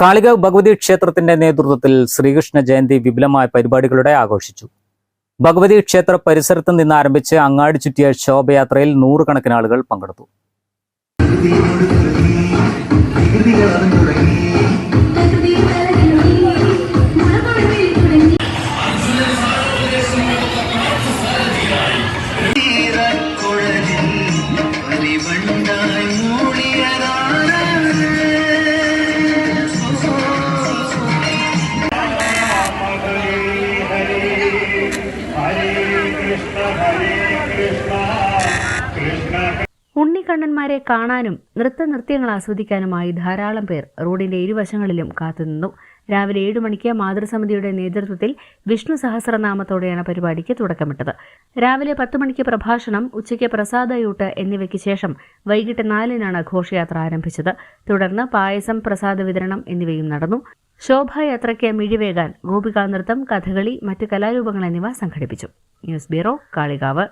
കാളികാവ് ഭഗവതി ക്ഷേത്രത്തിന്റെ നേതൃത്വത്തിൽ ശ്രീകൃഷ്ണ ജയന്തി വിപുലമായ പരിപാടികളുടെ ആഘോഷിച്ചു. ഭഗവതി ക്ഷേത്ര പരിസരത്ത് നിന്ന് ആരംഭിച്ച് അങ്ങാടി ചുറ്റിയ ശോഭയാത്രയിൽ നൂറുകണക്കിന് ആളുകൾ പങ്കെടുത്തു. ഉണ്ണിക്കണ്ണന്മാരെ കാണാനും നൃത്ത നൃത്യങ്ങൾ ആസ്വദിക്കാനുമായി ധാരാളം പേർ റോഡിന്റെ ഇരുവശങ്ങളിലും കാത്തുനിന്നു. രാവിലെ ഏഴു മണിക്ക് മാതൃസമിതിയുടെ നേതൃത്വത്തിൽ വിഷ്ണു സഹസ്രനാമത്തോടെയാണ് പരിപാടിക്ക് തുടക്കമിട്ടത്. രാവിലെ പത്ത് മണിക്ക് പ്രഭാഷണം ഉച്ചയ്ക്ക് പ്രസാദയൂട്ട് എന്നിവയ്ക്ക് ശേഷം വൈകിട്ട് നാലിനാണ് ഘോഷയാത്ര ആരംഭിച്ചത്. തുടർന്ന് പായസം പ്രസാദ വിതരണം എന്നിവയും നടന്നു. ശോഭായാത്രയ്ക്ക് മിഴിവേകാൻ ഗോപികാനൃത്തം കഥകളി മറ്റ് കലാരൂപങ്ങൾ എന്നിവ സംഘടിപ്പിച്ചു. News bureau Kalikavu